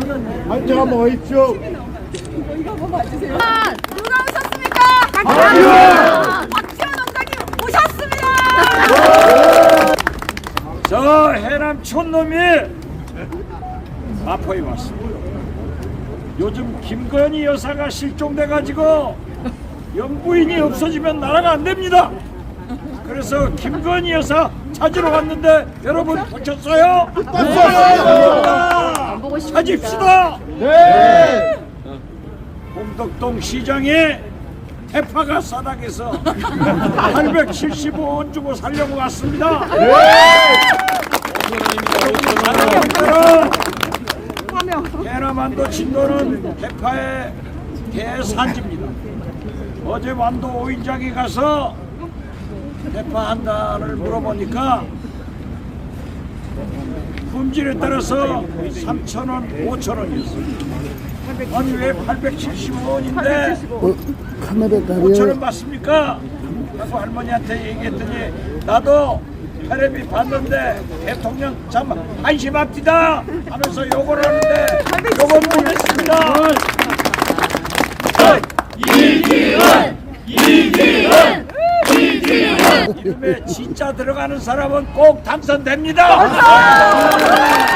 한장 한번 하십시오. 아, 누가 오셨습니까? 박지원! 박지원 원장님 오셨습니다! 저 해남 촌놈이 마포에 왔습니다. 요즘 김건희 여사가 실종돼가지고 영부인이 없어지면 나라가 안 됩니다. 그래서 김건희 여사 찾으러 왔는데 여러분 보셨어요? 봤어요. 찾읍시다. 네. 홍덕동 시장에 대파가 싸닥해서 875원 주고 살려고 왔습니다. 사람들은 해남완도 진도는 대파의 대산지입니다. 어제 완도 오인장에 가서 대파 한 달을 물어보니까 품질에 따라서 3,000원, 5,000원이었어요. 아니 왜 875원인데 카메라 5천원 받습니까? 하고 할머니한테 얘기했더니 나도 텔레비 봤는데 대통령 참 한심합디다 하면서 욕을 하는데 욕은 보냈습니다. 이름에 진짜 들어가는 사람은 꼭 당선됩니다.